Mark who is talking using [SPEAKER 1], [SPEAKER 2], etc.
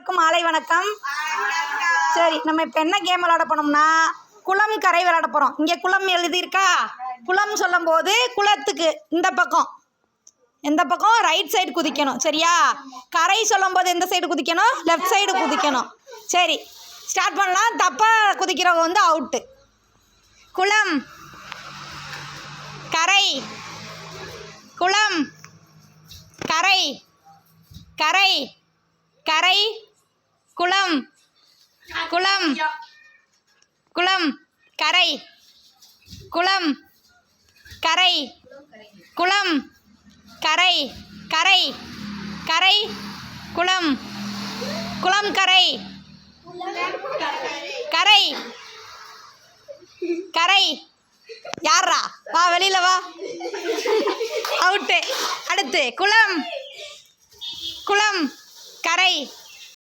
[SPEAKER 1] அனைவருக்கும் மாலை வணக்கம். சரி நம்ம இப்போ என்ன கேம் விளாட போனோம்னா குளம் கரை விளாட போகிறோம் இங்கே குளம் எழுதியிருக்கா? குளம் சொல்லும்போது குளத்துக்கு இந்த பக்கம். எந்த பக்கம் ரைட் சைடு குதிக்கணும் சரியா? கரை சொல்லும் போது எந்த சைடு குதிக்கணும்? லெஃப்ட் சைடு குதிக்கணும். சரி ஸ்டார்ட் பண்ணலாம். தப்பாக குதிக்கிறவங்க வந்து அவுட்டு குளம். கரை. குளம். கரை. கரை. கரை. குளம். குளம். குளம். கரை. குளம். கரை. குளம். கரை. கரை. கரை. குளம். குளம் கரை. கரை. கரை. யாரா வா வெளியில வா. அவுட்டு அடுத்து. குளம். குளம். கரை.